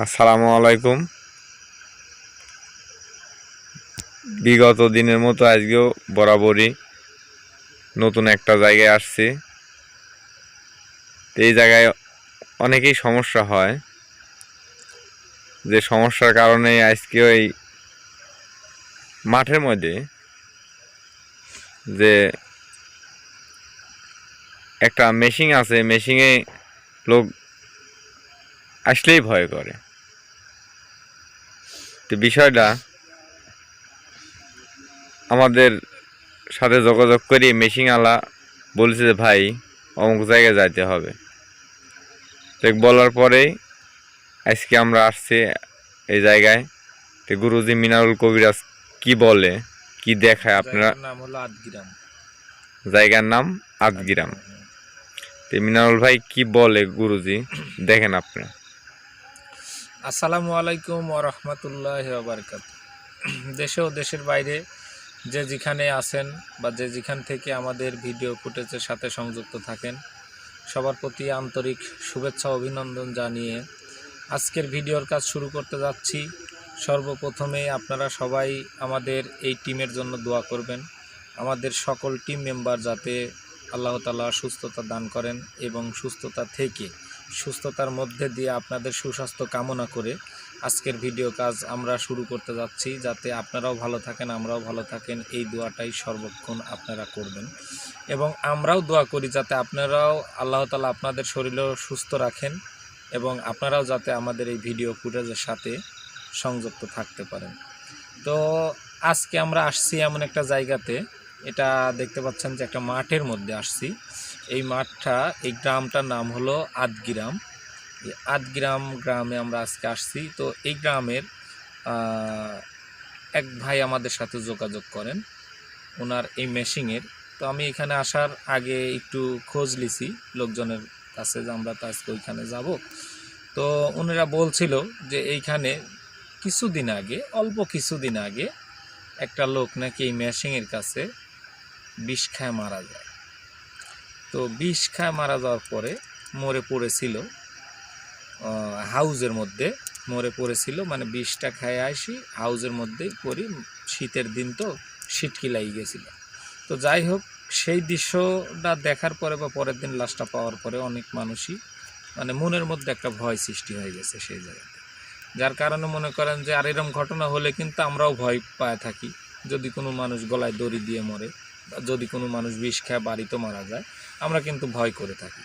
আসসালামু আলাইকুম। বিগত দিনের মতো আজকেও বরাবরই নতুন একটা জায়গায় আসছি। এই জায়গায় অনেকেই সমস্যা হয়। যে সমস্যার কারণে আজকে ওই মাঠের মধ্যে যে একটা মেশিন আছে, মেশিনে লোক আসলেই ভয় করে। তো বিষয়টা আমাদের সাথে যোগাযোগ করি মেশিনওয়ালা বলছে যে ভাই অমুক জায়গায় যাইতে হবে। তো বলার পরেই আজকে আমরা আসছি এই জায়গায়। তো গুরুজি মিনারুল কবিরাজ কি বলে কি দেখায় আপনারা? জায়গার নাম হলো আটগ্রাম জায়গার নাম আজগিরাম তো মিনারুল ভাই কি বলে গুরুজি দেখেন আপনি। আসসালামু আলাইকুম ও রহমতুল্লাহ বারকাত দেশে ও দেশের বাইরে যে যেখানে আছেন বা যে যেখান থেকে আমাদের ভিডিও ফুটেজের সাথে সংযুক্ত থাকেন, সবার প্রতি আন্তরিক শুভেচ্ছা অভিনন্দন জানিয়ে আজকের ভিডিওর কাজ শুরু করতে যাচ্ছি। সর্বপ্রথমে আপনারা সবাই আমাদের এই টিমের জন্য দোয়া করবেন। আমাদের সকল টিম মেম্বার যাতে আল্লাহ তালা সুস্থতা দান করেন এবং সুস্থতা থেকে সুস্থতার মধ্যে দিয়ে আপনাদের সুস্বাস্থ্য কামনা করে আজকের ভিডিও কাজ আমরা শুরু করতে যাচ্ছি, যাতে আপনারাও ভালো থাকেন, আমরাও ভালো থাকেন। এই দোয়াটাই সর্বক্ষণ আপনারা করবেন। এবং আমরাও দোয়া করি যাতে আপনারাও আল্লাহ তালা আপনাদের শরীরও সুস্থ রাখেন এবং আপনারাও যাতে আমাদের এই ভিডিও ফুটেজের সাথে সংযুক্ত থাকতে পারেন। তো আজকে আমরা আসছি এমন একটা জায়গাতে, এটা দেখতে পাচ্ছেন যে একটা মাঠের মধ্যে আসছি। এই মাঠটা, এই গ্রামটার নাম হলো আদগিরাম। আদগিরাম গ্রামে আমরা আজকে আসছি। তো এই গ্রামের এক ভাই আমাদের সাথে যোগাযোগ করেন। ওনার এই মেশিংয়ের তো আমি এখানে আসার আগে একটু খোঁজ লিছি লোকজনের কাছে যে আমরা তো আজকে ওইখানে যাব। তো ওনারা বলছিল যে এইখানে কিছুদিন আগে, অল্প কিছুদিন আগে একটা লোক নাকি এই মেশিংয়ের কাছে বিষ খায় মারা যায়। তো বিষ খায় মারা যাওয়ার পরে মরে পড়েছিল হাউজের মধ্যে মরে পড়েছিল মানে বিষটা খায় আসি, হাউজের মধ্যেই পড়ি, শীতের দিন তো শীতকি লাগিয়ে গেছিল। তো যাই হোক, সেই দৃশ্যটা দেখার পরে বা পরের দিন লাশটা পাওয়ার পরে অনেক মানুষই মানে মনের মধ্যে একটা ভয় সৃষ্টি হয়ে গেছে সেই জায়গাতে। যার কারণে মনে করেন যে আর এরকম ঘটনা হলে কিন্তু আমরাও ভয় পায় থাকি, যদি কোনো মানুষ গলায় দড়ি দিয়ে মরে। যদি কোনো মানুষ বিষ খায় বাড়িতে মারা যায়, আমরা কিন্তু ভয় করে থাকি।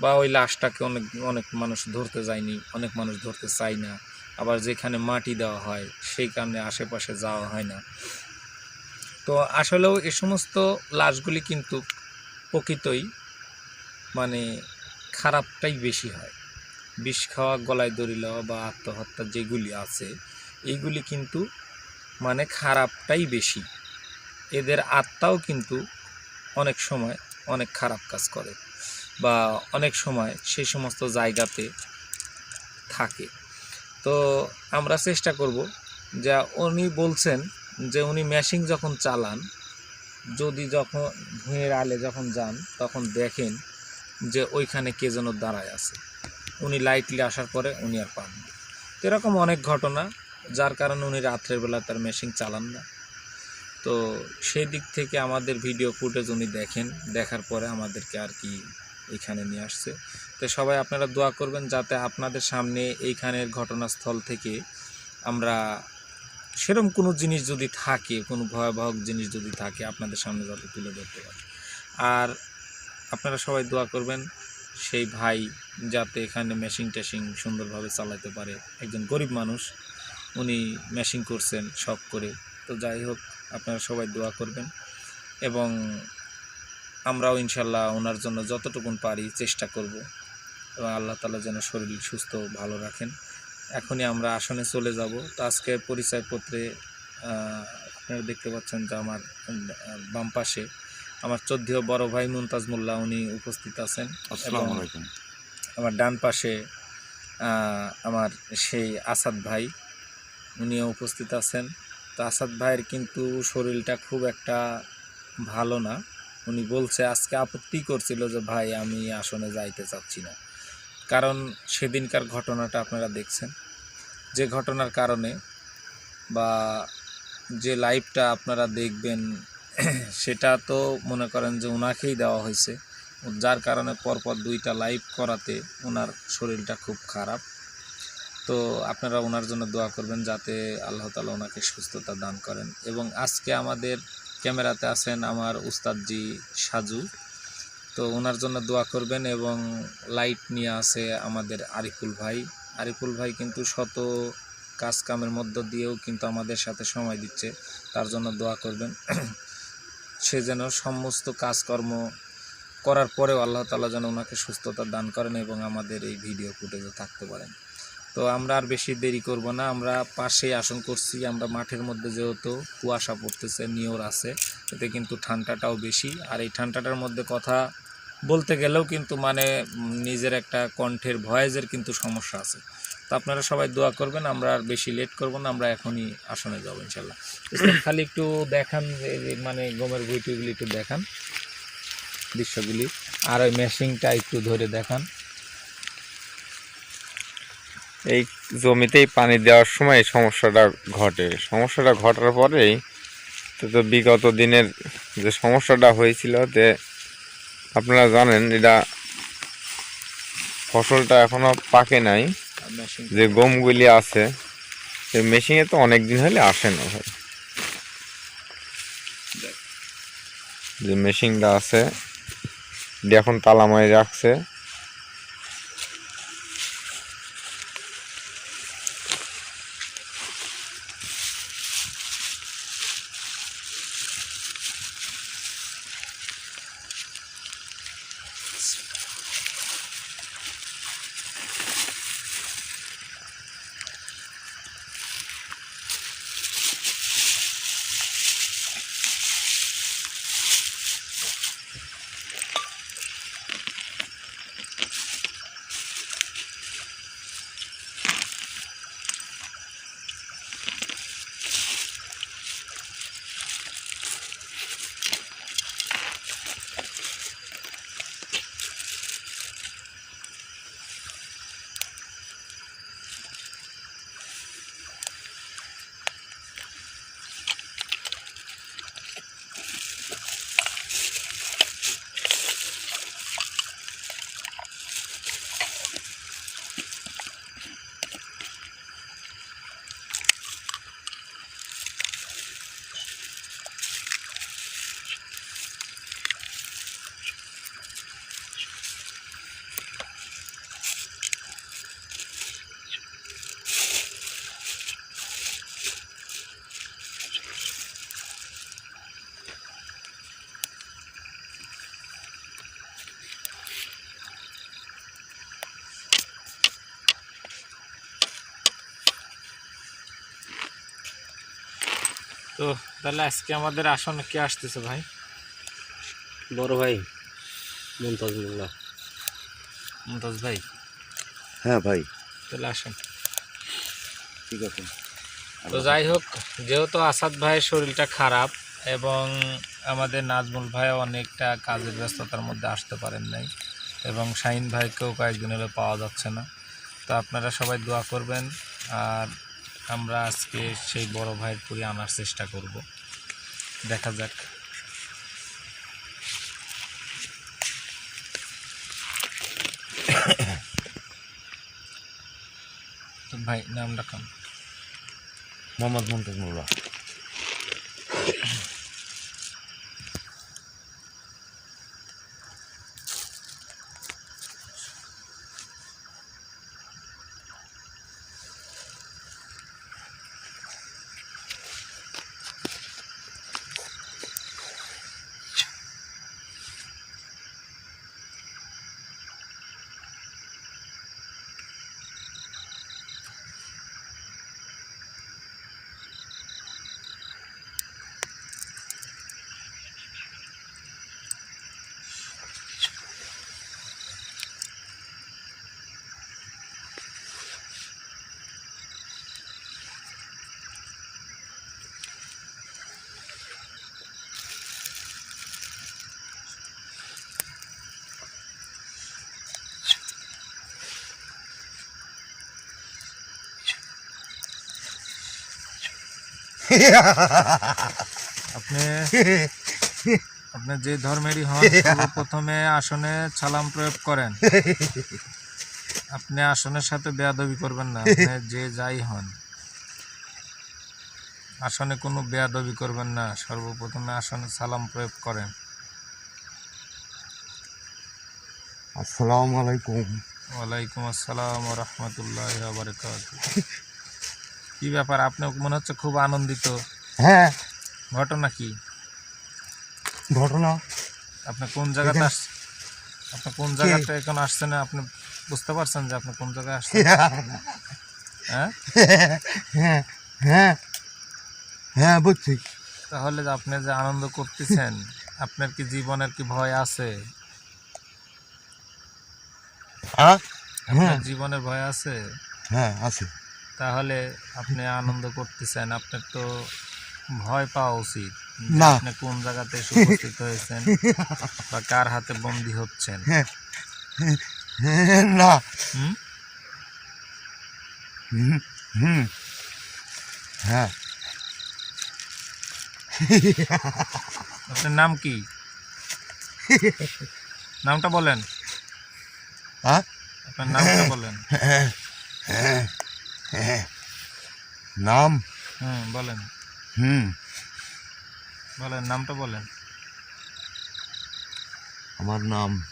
বা ওই লাশটাকে অনেক অনেক মানুষ ধরতে যায়নি, অনেক মানুষ ধরতে চায় না। আবার যেখানে মাটি দেওয়া হয়, সেই কারণে আশেপাশে যাওয়া হয় না। তো আসলেও এ সমস্ত লাশগুলি কিন্তু প্রকৃতই মানে খারাপটাই বেশি হয়। বিষ খাওয়া, গলায় দড়ি লওয়া বা আত্মহত্যা যেগুলি আছে এইগুলি কিন্তু মানে খারাপটাই বেশি। এদের আত্মাও কিন্তু অনেক সময় অনেক খারাপ কাজ করে বা অনেক সময় সেই সমস্ত জায়গাতে থাকে। তো আমরা চেষ্টা করব যা উনি বলছেন যে উনি মেশিন যখন চালান, যদি যখন ভুঁয়ের আলে যখন যান, তখন দেখেন যে ওইখানে কে যেন দাঁড়ায় আছে। উনি লাইটলি আসার পরে উনি আর পান এরকম অনেক ঘটনা, যার কারণে উনি রাত্রের বেলা তার মেশিন চালান না। তো সেই দিক থেকে আমাদের ভিডিও ফুটেজ উনি দেখেন, দেখার পরে আমাদেরকে আর কি এখানে নিয়ে আসছে। তো সবাই আপনারা দোয়া করবেন যাতে আপনাদের সামনে এইখানের ঘটনাস্থল থেকে আমরা সেরকম কোনো জিনিস যদি থাকে, কোনো ভয়াবহ জিনিস যদি থাকে আপনাদের সামনে যাতে তুলে ধরতে পারি। আর আপনারা সবাই দোয়া করবেন সেই ভাই যাতে এখানে মেশিন টেশিং সুন্দরভাবে চালাতে পারে। একজন গরিব মানুষ, উনি মেশিন করছেন শখ করে। তো যাই হোক আপনারা সবাই দোয়া করবেন। এবং আমরাও ইনশাল্লাহ ওনার জন্য যতটুকুন পারি চেষ্টা করব। এবং আল্লাহ তালা যেন শরীর সুস্থ ভালো রাখেন। এখনই আমরা আসনে চলে যাব। তো আজকে পরিচয়পত্রে আপনারা দেখতে পাচ্ছেন যে আমার বাম পাশে আমার চোদ্দীয় বড় ভাই মুমতাজ মোল্লা উনি উপস্থিত আছেন। আমার ডান পাশে আমার সেই আসাদ ভাই উনিও উপস্থিত আছেন। তো আসাদ ভাইয়ের কিন্তু শরীরটা খুব একটা ভালো না। উনি বলছে, আজকে আপত্তি করছিল যে, ভাই, আমি আসনে যাইতে চাচ্ছি না। কারণ সেদিনকার ঘটনাটা আপনারা দেখছেন। যে ঘটনার কারণে বা যে লাইভটা আপনারা দেখবেন, সেটা তো মনে করেন যে ওনাকেই দেওয়া হয়েছে। যার কারণে পরপর দুইটা লাইভ করাতে ওনার শরীরটা খুব খারাপ। তো আপনারা ওনার জন্য দোয়া করবেন যাতে আল্লাহ তালা ওনাকে সুস্থতা দান করেন। এবং আজকে আমাদের ক্যামেরাতে আছেন আমার উস্তাদজি সাজু। তো ওনার জন্য দোয়া করবেন এবং লাইট নিয়ে আছে আমাদের আরিফুল ভাই। আরিফুল ভাই কিন্তু শত কাজ কামের মধ্য দিয়েও কিন্তু আমাদের সাথে সময় দিচ্ছে, তার জন্য দোয়া করবেন। সে যেন সমস্ত কাজকর্ম করার পরেও আল্লাহ তালা যেন ওনাকে সুস্থতা দান করেন এবং আমাদের এই ভিডিও ফুটেজে থাকতে পারেন। তো আমরা আর বেশি দেরি করব না। আমরা পাশেই আসন করছি। আমরা মাঠের মধ্যে যেহেতু কুয়াশা পড়তেছে নিয়র আছে, এতে কিন্তু ঠান্ডাটাও বেশি। আর এই ঠান্ডাটার মধ্যে কথা বলতে গেলেও কিন্তু মানে নিজের একটা কণ্ঠের ভয়েসের কিন্তু সমস্যা আছে। তো আপনারা সবাই দোয়া করবেন, আমরা আর বেশি লেট করব না, আমরা এখনই আসনে যাব ইনশাল্লাহ খালি একটু দেখান মানে গমের বইটিগুলি একটু দেখান, দৃশ্যগুলি। আর ওই মেশিনটা একটু ধরে দেখান। এই জমিতেই পানি দেওয়ার সময় সমস্যাটা ঘটে। সমস্যাটা ঘটার পরেই তো বিগত দিনের যে সমস্যাটা হয়েছিল যে আপনারা জানেন এটা ফসলটা এখনও পাকে নাই। যে গমগুলি আছে, এই মেশিনে তো অনেক দিন হলে আসে না ভাই। যে মেশিনটা আছে এখন তালামায় রাখছে। তাহলে আজকে আমাদের আসনে কে আসতেছে ভাই? বড় ভাই মমতাজ মোল্লা। মুমতাজ ভাই? হ্যাঁ ভাই। তাহলে আসেন। ঠিক আছে। তো যাই হোক যেহেতু আসাদ ভাইয়ের শরীরটা খারাপ এবং আমাদের নাজমুল ভাই অনেকটা কাজের ব্যস্ততার মধ্যে আসতে পারেন নাই এবং শাহিন ভাইকেও কয়েকদিন হলে পাওয়া যাচ্ছে না। তো আপনারা সবাই দোয়া করবেন। আর আমরা আজকে সেই বড় ভাইয়ের পুরী আনার চেষ্টা করব। দেখা যাক। ভাই নাম কেমন মোহাম্মদ মমতাজ আপনি আপনি যে ধর্মেরই হন প্রথমে আসনে সালাম প্রয়োগ করেন। আপনি আসনের সাথে বেয়াদবি করবেন না আপনি যে যাই হন। আসনে কোনো বেয়াদবি করবেন না সর্বপ্রথমে আসনে সালাম প্রয়োগ করেন। আসসালামু আলাইকুম। ওয়ালাইকুম আসসালাম রহমতুল্লাহ বারকাত কি ব্যাপার? আপনি মনে হচ্ছে খুব আনন্দিত। হ্যাঁ। ঘটনা কি? ঘটনা? আপনি কোন জায়গাতে আস আপনি কোন জায়গাতে এখন আসছেন? আপনি বুঝতে পারছেন যে আপনি কোন জায়গায় আসছেন? হ্যাঁ। হ্যাঁ? হ্যাঁ। হ্যাঁ। বুঝছি। তাহলে যে আপনি যে আনন্দ করতেছেন আপনার কি জীবনের কি ভয় আছে? হ্যাঁ। জীবনের ভয় আছে? হ্যাঁ আছে। তাহলে আপনি আনন্দ করতেছেন আপনার তো ভয় পাওয়া উচিত না। আপনি কোন জায়গাতে উপস্থিত হয়েছেন বা কার হাতে বন্দি হচ্ছেন। হ্যাঁ। হ্যাঁ, না। হুম? হ্যাঁ। আপনার নাম কি? নামটা বলেন। হ্যাঁ আপনার নামটা বলেন। হ্যাঁ। নাম? হুম বলেন। হুম। বলেন নামটা বলেন। আমার নাম।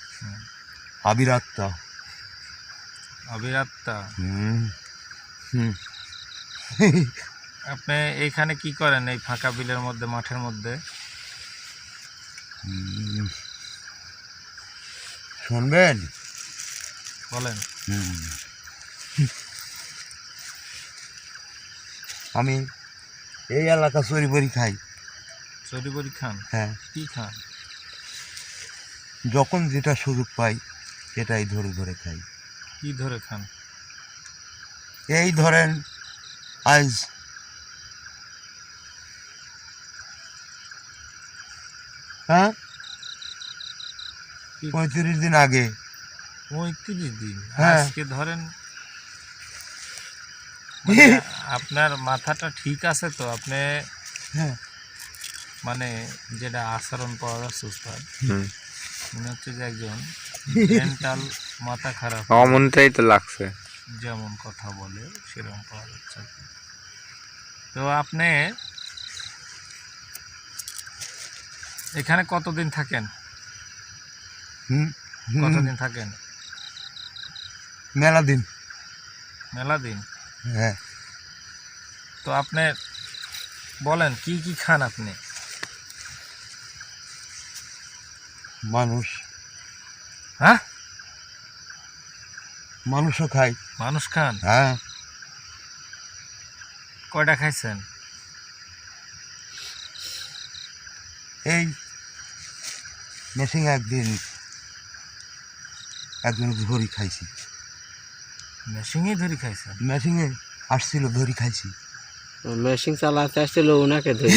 আবির আক্তা। অবিরাত্তা হুম। হুম। আপনি এইখানে কি করেন এই ফাঁকা বিলের মধ্যে মাঠের মধ্যে? শুনবেন? বলেন। হুম। আমি এই এলাকা চুরি বড়ি খাই। চরি বড়ি খান? হ্যাঁ। কি খান? যখন যেটা সুযোগ পাই সেটাই ধরে ধরে খাই। কি ধরে খান? এই ধরেন আজ হ্যাঁ? পঁয়ত্রিশ দিন আগে। পঁয়ত্রিশ দিন? হ্যাঁ। আজকে ধরেন মানে আপনার মাথাটা ঠিক আছে তো? আপনি হ্যাঁ। মানে যেটা আচরণ পাওয়া যাচ্ছে উস্তাদ মনে হচ্ছে যে একজন মেন্টাল মাথা খারাপ। অমনটাই তো লাগছে। যেমন কথা বলে সেরকম পাওয়া যাচ্ছে। তো আপনি এখানে কতদিন থাকেন? কতদিন থাকেন? মেলা দিন। মেলা দিন? হ্যাঁ। তো আপনি বলেন কি কি খান আপনি? মানুষ। হ্যাঁ? মানুষও খাই। মানুষ খান? হ্যাঁ। কয়টা খাইছেন? এই মেশিং একদিন একদিন ধরি খাইছি। মেশিনই ধরে খাইছেন? মেশিংয়ে আসছিল ধরি খাইছি। মেশিন চালাতে আসছিল ওনাকে ধরে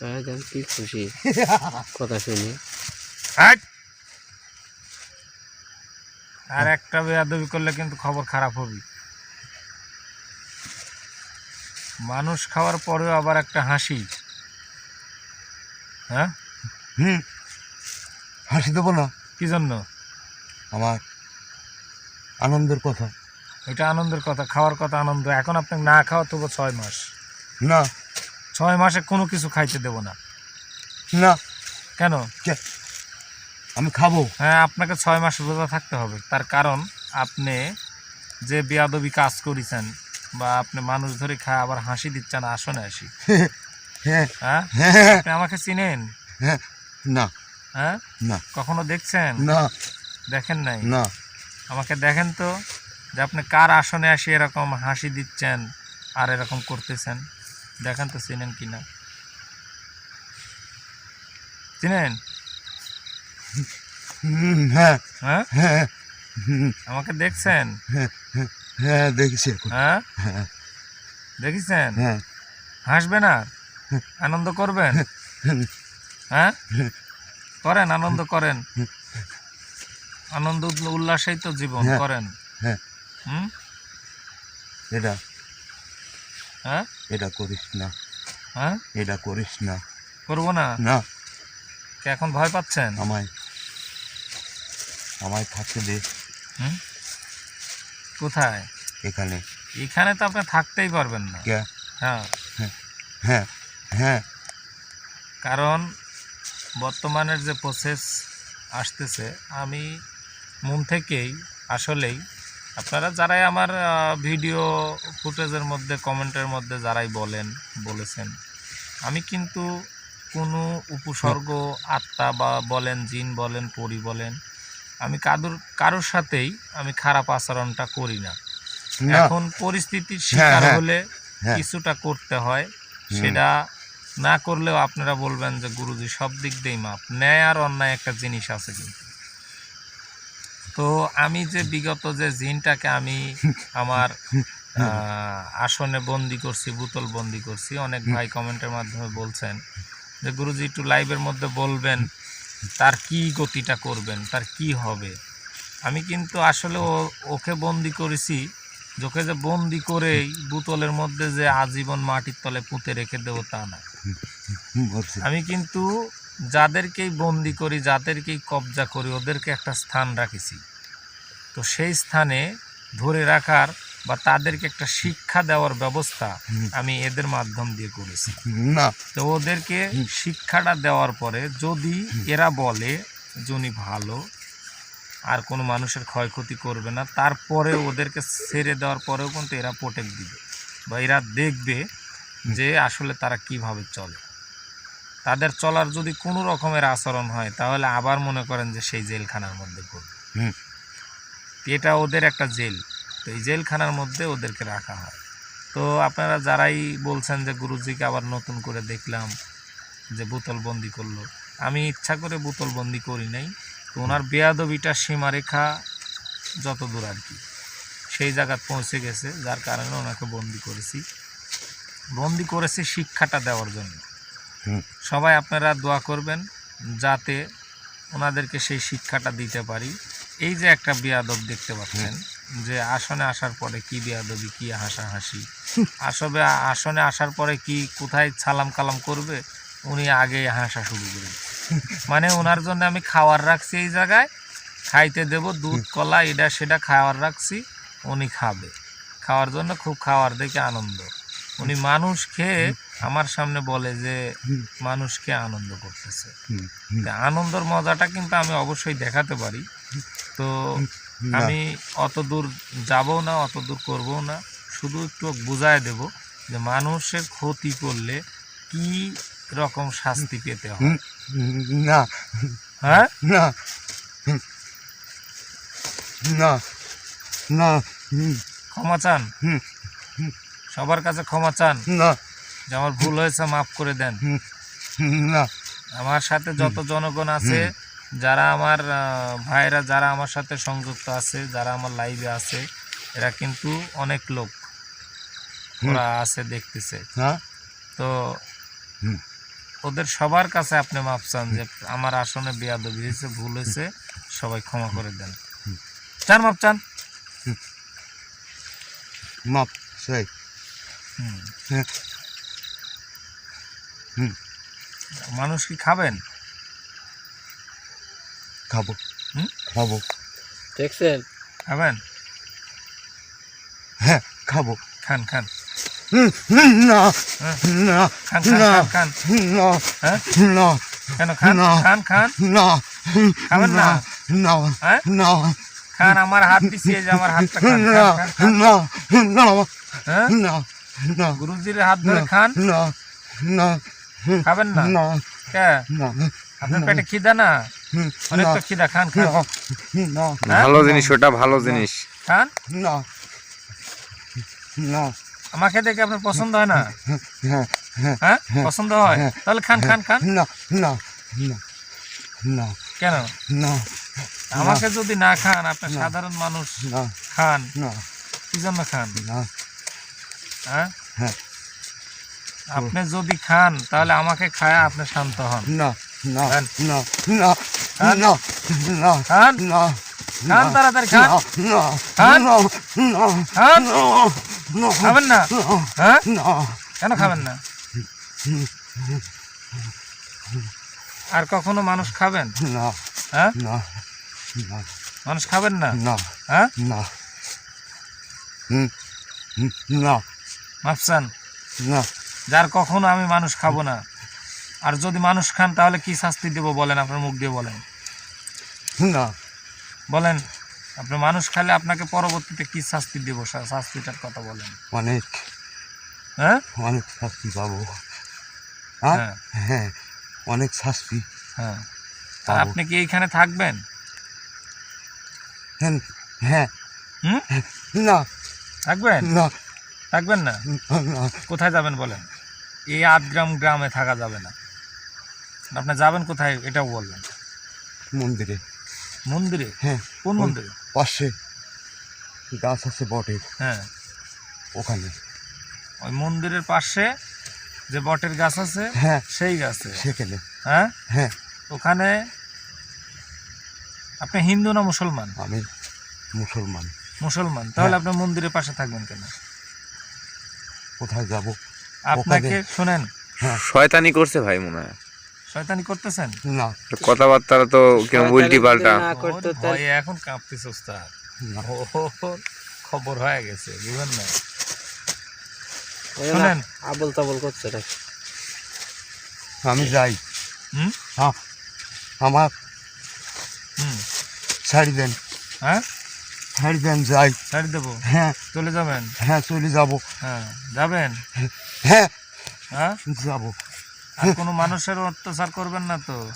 একদম কি খুশি? কথা শুনি। আর একটা বেয়াদবি করলে কিন্তু খবর খারাপ হবে মানুষ খাওয়ার পরেও আবার একটা হাসি। হ্যাঁ? হুম। হাসি দেবো না। কি জন্য? আমার আনন্দের কথা। এটা আনন্দের কথা খাওয়ার কথা আনন্দ। এখন আপনি না খাওয়া তবু ছয় মাস। না। ছয় মাসে কোনো কিছু খাইতে দেব না। না। কেন? কে- আমি খাব। হ্যাঁ আপনাকে ছয় মাস রোজা থাকতে হবে। তার কারণ আপনি যে বেয়াদবি কাজ করেছেন বা আপনি মানুষ ধরে খায় আবার হাসি দিচ্ছেন আসনে আসি। হ্যাঁ। হ্যাঁ? হ্যাঁ। আপনি আমাকে চিনেন? হ্যাঁ। না। হ্যাঁ? না। কখনো দেখছেন? না। দেখেন নাই? না। আমাকে দেখেন তো? যে আপনি কার আসনে আসি এরকম হাসি দিচ্ছেন আর এরকম করতেছেন? দেখেন তো চিনেন কি না চিনেন? হ্যাঁ। হ্যাঁ? হ্যাঁ। আমাকে দেখছেন? হ্যাঁ দেখেছি হ্যাঁ? হ্যাঁ। দেখেছেন? হাসবেন আর? আনন্দ করবেন? হ্যাঁ? করেন আনন্দ করেন। আনন্দ উল্ল- উল্লাসেই তো জীবন। করেন। হ্যাঁ। হুম? এটা। হ্যাঁ? এটা করিস না। হ্যাঁ? এটা করিস না। করব না? না। কে এখন ভয় পাচ্ছেন? আমায়। আমায় থাকতে দে। হুম? কোথায়? এখানে। এখানে তো আপনি থাকতেই পারবেন না। হ্যাঁ। হ্যাঁ। হ্যাঁ। কারণ বর্তমানের যে প্রসেস আসতেছে আমি মন থেকেই আসলেই আপনারা যারাই আমার ভিডিও ফুটেজের মধ্যে কমেন্টের মধ্যে যারাই বলেন বলেছেন আমি কিন্তু কোনো উপসর্গ আত্মা বা বলেন জিন বলেন পরি বলেন আমি কাদুর কারোর সাথেই আমি খারাপ আচরণটা করি না এখন পরিস্থিতির শিকার হ্যাঁ। হলে হ্যাঁ। কিছুটা করতে হয় সেটা না করলেও আপনারা বলবেন যে গুরুজি সব দিক দিয়েই মাপ ন্যায় আর অন্যায় একটা জিনিস আছে কিন্তু তো আমি যে বিগত যে জিনটাকে আমি আমার আসনে বন্দি করছি বোতল বন্দি করছি অনেক ভাই কমেন্টের মাধ্যমে বলছেন যে গুরুজি একটু লাইভের মধ্যে বলবেন তার কি গতিটা করবেন তার কি হবে আমি কিন্তু আসলে ওকে বন্দি করেছি যোকে যে বন্দি করেই বোতলের মধ্যে যে আজীবন মাটির তলে পুঁতে রেখে দেবো তা না আমি কিন্তু যাদেরকেই বন্দি করি যাদেরকেই কবজা করি ওদেরকে একটা স্থান রাখেছি। তো সেই স্থানে ধরে রাখার বা তাদেরকে একটা শিক্ষা দেওয়ার ব্যবস্থা আমি এদের মাধ্যম দিয়ে করেছি। না। তো ওদেরকে শিক্ষাটা দেওয়ার পরে যদি এরা বলে যে উনি ভালো আর কোনো মানুষের ক্ষয়ক্ষতি করবে না তারপরে ওদেরকে ছেড়ে দেওয়ার পরেও কিন্তু এরা প্রোটেক্ট দিবে বা এরা দেখবে যে আসলে তারা কীভাবে চলে। তাদের চলার যদি কোনো রকমের আচরণ হয় তাহলে আবার মনে করেন যে সেই জেলখানার মধ্যে পড়বে। হুম। এটা ওদের একটা জেল। তো এই জেলখানার মধ্যে ওদেরকে রাখা হয়। তো আপনারা যারাই বলছেন যে গুরুজিকে আবার নতুন করে দেখলাম যে বোতল বন্দি করল। আমি ইচ্ছা করে বোতল বন্দি করি নাই। তো ওনার বেয়াদবিটা সীমারেখা যত দূর আর কি। সেই জায়গায় পৌঁছে গেছে যার কারণে ওনাকে বন্দি করেছি। বন্দি করেছি শিক্ষাটা দেওয়ার জন্য। সবাই আপনারা দোয়া করবেন যাতে ওনাদেরকে সেই শিক্ষাটা দিতে পারি। এই যে একটা বিয়াদব দেখতে পাচ্ছেন, যে আসনে আসার পরে কি বিয়াদবি, কি হাসাহাসি। আসবে, আসনে আসার পরে কি কোথায় সালাম কালাম করবে, উনি আগে হাসা শুরু করে মানে ওনার জন্য আমি খাওয়ার রাখছি এই জায়গায়, খাইতে দেব, দুধ, কলা, এটা, সেটা খাওয়ার রাখছি, উনি খাবে। খাওয়ার জন্য খুব খাওয়ার দেখে আনন্দ। উনি মানুষকে আমার সামনে বলে যে মানুষকে আনন্দ করতেছে। আনন্দর মজাটা কিন্তু আমি অবশ্যই দেখাতে পারি। তো আমি অত দূর যাব না অত দূর করব না। শুধু একটু বুঝায় দেব যে মানুষের ক্ষতি করলে কি রকম শাস্তি পেতে হয়। না। হ্যাঁ? না। না। না। ক্ষমা চান? হুম, সবার কাছে ক্ষমা চান। না। যে আমার ভুল হয়েছে মাফ করে দেন। না। আমার সাথে যত জনগণ আছে যারা আমার ভাইরা যারা আমার সাথে সংযুক্ত আছে যারা আমার লাইভে আছে এরা কিন্তু অনেক লোক ওরা আছে দেখতেছে। হ্যাঁ তো ওদের সবার কাছে আপনি মাপ চান যে আমার আসনে বেয়াদবি হয়েছে ভুল হয়েছে সবাই ক্ষমা করে দেন। চান মাপ চান। মাপ সেই। হুম। হুম। মানুষ কি খাবেন? খাব। হুম? খাব। দেখছেন? খাবেন? হ্যাঁ খাব। খান খান। হুম, হুম, না হ্যাঁ। না খান খান খান না হ্যাঁ? না কেন খান? খান খান? না খাবেন না? না হ্যাঁ? না। খান আমার হাত এই যে আমার হাতটা খান না। না না না। না। গুরুজির হাত ধরে খান। না। না। খাবেন না? না। কে? আপনার পেটে খিদা না? অনেক তো খিদা। খান খান। হ্যাঁ? ভালো জিনিস ওটা ভালো জিনিস। খান? না। না। আমাকে দেখে আপনার পছন্দ হয় না? হ্যাঁ হ্যাঁ। হ্যাঁ? পছন্দ হয়। তাহলে খান খান খান। না। না। না। না। কেন? না। আমাকে যদি না খান আপনার সাধারণ মানুষ না। খান। না। কি জন্য খান? না। হ্যাঁ? হ্যাঁ। আপনি যদি খান তাহলে আমাকে খায় আপনি শান্ত হন। না না না না। না না খান। না খান তাড়াতাড়ি খান। খান। খান। খাবেন না? হ্যাঁ? না। কেন খাবেন না? আর কখনো মানুষ খাবেন? না হ্যাঁ? না মানুষ খাবেন না? না হ্যাঁ? না। না। মাফসান না। যার কখনো আমি মানুষ খাব না। আর যদি মানুষ খান তাহলে কি শাস্তি দেব বলেন? আপনার মুখ দিয়ে বলেন। না। বলেন আপনি মানুষ খেলে আপনাকে পরবর্তীতে কি শাস্তি দেব? শাস্তিটার কথা বলেন। অনেক। হ্যাঁ? অনেক শাস্তি পাবো। হ্যাঁ। হ্যাঁ হ্যাঁ অনেক শাস্তি। হ্যাঁ। আপনি কি এইখানে থাকবেন? হ্যাঁ হ্যাঁ। না। থাকবেন? না। থাকবেন না? কোথায় যাবেন বলেন? এই আটগ্রাম গ্রামে থাকা যাবে না। আপনি যাবেন কোথায় এটাও বলবেন। মন্দিরে। মন্দিরে? হ্যাঁ কোন মন্দিরে? পাশে গাছ আছে বটের। হ্যাঁ। ওখানে। ওই মন্দিরের পাশে যে বটের গাছ আছে হ্যাঁ। সেই গাছে? সেখানে। হ্যাঁ? হ্যাঁ। ওখানে আপনি হিন্দু না মুসলমান? আমি মুসলমান। মুসলমান। তাহলে হ্যাঁ। আপনি মন্দিরের পাশে থাকবেন কেন? কোথায় যাব? আপনাকে শুনেন। হ্যাঁ। শয়তানি করছে ভাই মনে হয়। শয়তানি করতেছেন? না। কথাবার্তা তো কেমন উল্টি পাল্টা। না করতো ওর তার এখন কাঁপতেছে ওস্তাদ খবর হয়ে গেছে বুঝলেন না। শোনেন। আবল তাবল করছে আমি যাই। হুম? হ্যাঁ। আমার হুম। ছাড়ি দেন। হ্যাঁ? ছাড়ি দেন যাই। ছাড়ি দেবো? হ্যাঁ। চলে যাবেন? হ্যাঁ চলে যাব। হ্যাঁ যাবেন? হ্যাঁ। হ্যাঁ? যাব। কোনো মানুষের অত্যাচার করবেন না তো?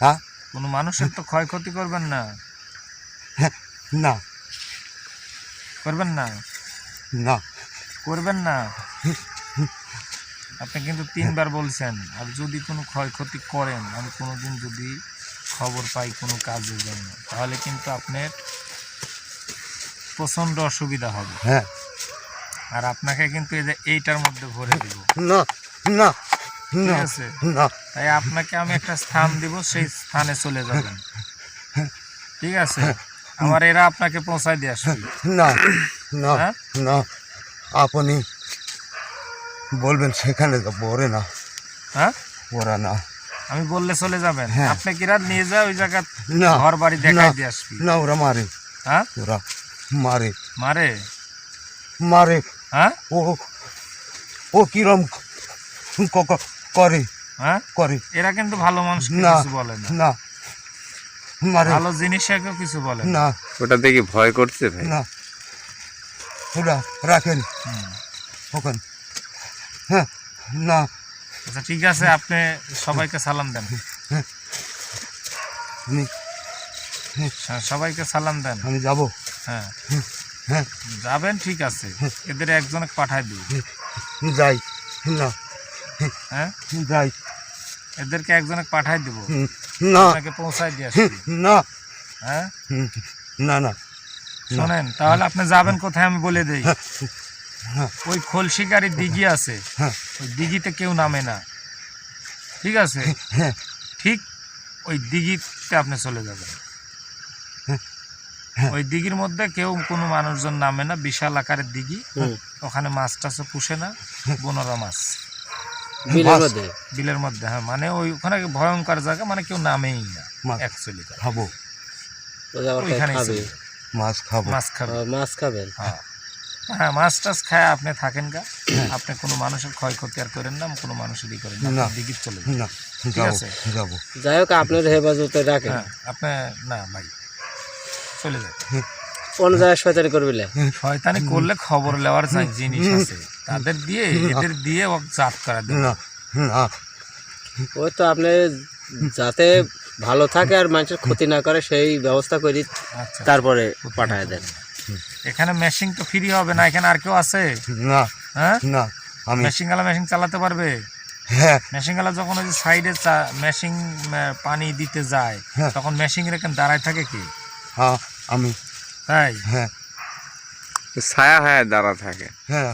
হ্যাঁ? কোনো মানুষের তো ক্ষয়ক্ষতি করবেন না? হ্যাঁ না। করবেন না? না। করবেন না? আপনি কিন্তু তিনবার বলছেন আর যদি কোনো ক্ষয়ক্ষতি করেন আমি কোনোদিন যদি খবর পাই কোনো কাজের জন্য তাহলে কিন্তু আপনার প্রচণ্ড অসুবিধা হবে। হ্যাঁ। আর আপনাকে কিন্তু এই যে এইটার মধ্যে ভরে দিব। না না ঠিক না আছে? তাই আপনাকে আমি একটা স্থান দিব সেই স্থানে চলে যাবেন। ঠিক আছে? আমার এরা আপনাকে পৌঁছায় দিয়ে আসবে। না না হ্যাঁ? না আপনি বলবেন সেখানে যাব ওরে না। হ্যাঁ? ওরা না। আমি বললে চলে যাবেন। হ্যাঁ। আপনি কি রাত নিয়ে যায় ওই জায়গা না ঘর বাড়ি দেখাই না, দিয়ে আসবি। না ওরা মারে। হ্যাঁ? ওরা মারে। মারে? মারে। হ্যাঁ? ও ও কিরম ক- ক- করে? হ্যাঁ? করে। এরা কিন্তু ভালো মানুষ না কিছু বলে না। না। মারে। ভালো জিনিস জিনিসকেও কিছু বলে না। না। ওটা দেখি ভয় করছে ভাই। না। ওরা রাখেন। হুম। ওখানে। হ্যাঁ না। আচ্ছা ঠিক আছে আপনি সবাইকে সালাম দেন। আমি হ্যাঁ, সবাইকে সালাম দেন। আমি যাব। হ্যাঁ। হ্যাঁ। যাবেন ঠিক আছে। এদের একজনকে পাঠাই দিই যাই। না। হ্যাঁ? যাই। এদেরকে একজনকে পাঠাই দিব। না। আপনাকে পৌঁছায় দিয়ে আসবি না। হ্যাঁ? না না। শোনেন তাহলে আপনি যাবেন কোথায় আমি বলে দেই। হ্যাঁ। ওই খলসিকারী দিঘি আছে। হ্যাঁ। ওই দিঘিতে কেউ নামে না। ঠিক আছে? হ্যাঁ। ঠিক ওই দিঘিতে আপনি চলে যাবেন। হ্যাঁ। ওই দিঘির মধ্যে কেউ কোনো মানুষজন নামে না। বিশাল আকারের দিঘি। ওখানে মাছ টাছও পুষে না। বনরা মাছ। বিলের মধ্যে? হ্যাঁ। মানে ওই ওখানে ভয়ঙ্কর জায়গা। মানে কেউ নামেই না মাছ। অ্যাকচুয়ালি খাব। মাছ খাব। মাছ খাবে। মাছ খাবেন? হ্যাঁ। হ্যাঁ মাছ টাছ খায় আপনি থাকেন গা। আপনি কোনো মানুষের ক্ষয়ক্ষতি আর করেন না কোনো মানুষেরই করেন না। দিঘির চলে না ঠিক আছে। যাব। যাই হোক আপনার হেফাজতে রাখেন। হ্যাঁ আপনি না ভাই চলে যান। কোন জায়গায় শয়তানি করবিলে শয়তানি করলে খবর নেওয়ার যা জিনিস আছে তাদের দিয়ে এদের দিয়ে ও জাত করা দেবে না ওই তো আপনি যাতে ভালো থাকে আর মানুষের ক্ষতি না করে সেই ব্যবস্থা করি আচ্ছা। তারপরে পাঠায় দেন। এখানে মেশিন তো ফ্রি হবে না এখানে আর কেউ আছে? না হ্যাঁ? না আমি মেশিন গালা মেশিন চালাতে পারবে? হ্যাঁ। মেশিন গালা যখন ওই যে সাইডে মেশিন পানি দিতে যায় হ্যাঁ। তখন মেশিন এখানে দাঁড়ায় থাকে কি? হ্যাঁ আমি। তাই? হ্যাঁ। ছায়া হায়া দ্বারা থাকে। হ্যাঁ।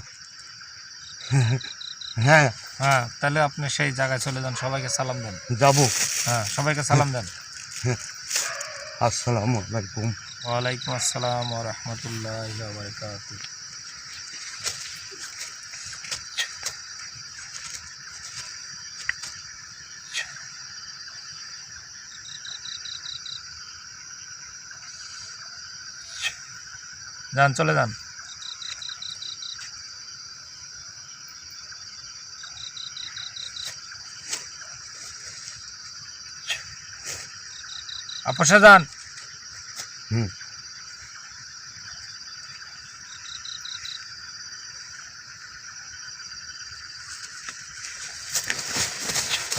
হ্যাঁ। হ্যাঁ তাহলে আপনি সেই জায়গায় চলে যান সবাইকে সালাম দেন। যাব। হ্যাঁ সবাইকে সালাম দেন। আসসালামু আলাইকুম। ওয়ালাইকুম আসসালাম রহমতুল্লাহ বারকাত যান চলে যান। আপসা যান। হুম।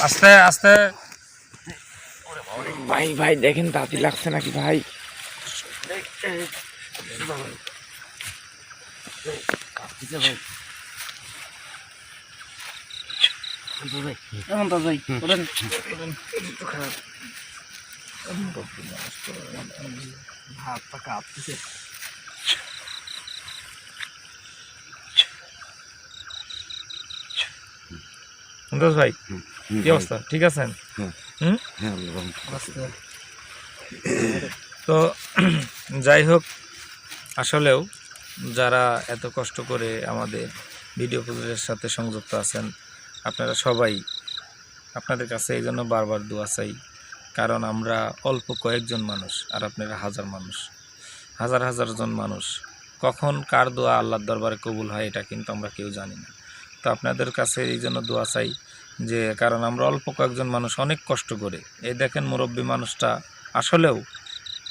আস্তে আস্তে। ভাই ভাই দেখেন তাঁতি লাগছে নাকি ভাই? সন্তোষ ভাই কি অবস্থা? ঠিক আছেন? হ্যাঁ। আল্লাহ তো যাই হোক আসলেও যারা এত কষ্ট করে আমাদের ভিডিও প্রজেক্টের সাথে সংযুক্ত আছেন আপনারা সবাই আপনাদের কাছে এই জন্য বারবার দোয়া চাই। কারণ আমরা অল্প কয়েকজন মানুষ আর আপনারা হাজার মানুষ। হাজার হাজার জন মানুষ। কখন কার দোয়া আল্লাহর দরবারে কবুল হয় এটা কিন্তু আমরা কেউ জানি না। তো আপনাদের কাছে এই জন্য দোয়া চাই যে, কারণ আমরা অল্প কয়েকজন মানুষ অনেক কষ্ট করে। এই দেখেন মুরব্বী মানুষটা আসলেও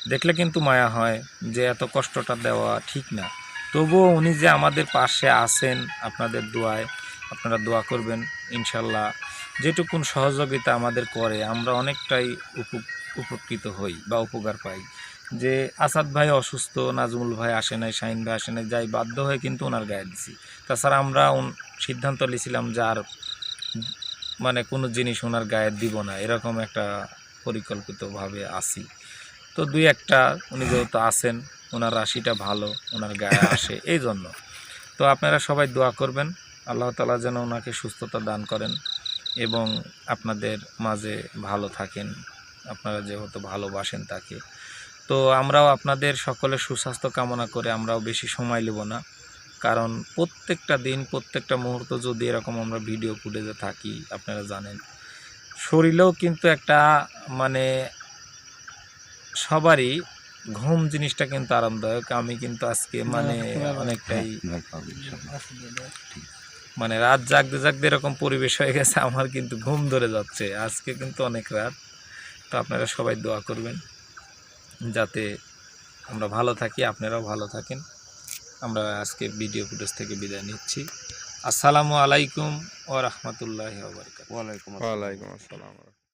দেখলে কিন্তু মায়া হয় যে, এত কষ্টটা দেওয়া ঠিক না। তবুও উনি যে আমাদের পাশে আছেন, আপনাদের দোয়ায় আপনারা দোয়া করবেন, ইনশাল্লাহ। যেটুকুন সহযোগিতা আমাদের করে, আমরা অনেকটাই উপ- উপকৃত হই বা উপকার পাই। যে আসাদ ভাই অসুস্থ, নাজমুল ভাই আসে নাই, শাহিন ভাই আসে নাই, যাই বাধ্য হয়ে কিন্তু ওনার গায়ে দিছি। তাছাড়া আমরা সিদ্ধান্ত নিয়েছিলাম যে আর মানে কোনো জিনিস ওনার গায়ে দিব না, এরকম একটা পরিকল্পিতভাবে আসি তো দুই একটা, উনি যেহেতু আসেন ওনার রাশিটা ভালো, ওনার গায়ে আসে, এই জন্য। তো আপনারা সবাই দোয়া করবেন, আল্লাহ তালা যেন ওনাকে সুস্থতা দান করেন। এবং আপনাদের মাঝে ভালো থাকেন আপনারা যেহেতু ভালোবাসেন তাকে। তো আমরাও আপনাদের সকলের সুস্বাস্থ্য কামনা করে আমরাও বেশি সময় নেব না। কারণ প্রত্যেকটা দিন প্রত্যেকটা মুহূর্ত যদি এরকম আমরা ভিডিও ফুটেজে থাকি আপনারা জানেন। শরীরেও কিন্তু একটা মানে সবারই ঘুম জিনিসটা কিন্তু আরামদায়ক। আমি কিন্তু আজকে মানে অনেকটাই মানে রাত জাগতে জাগতে এরকম পরিবেশ হয়ে গেছে আমার কিন্তু ঘুম ধরে যাচ্ছে। আজকে কিন্তু অনেক রাত। তো আপনারা সবাই দোয়া করবেন যাতে আমরা ভালো থাকি আপনারাও ভালো থাকেন। আমরা আজকে ভিডিও ফুটেজ থেকে বিদায় নিচ্ছি। আসসালামু আলাইকুম ও রহমতুল্লাহ ওয়ালাইকুম আসসালাম। আসসালাম।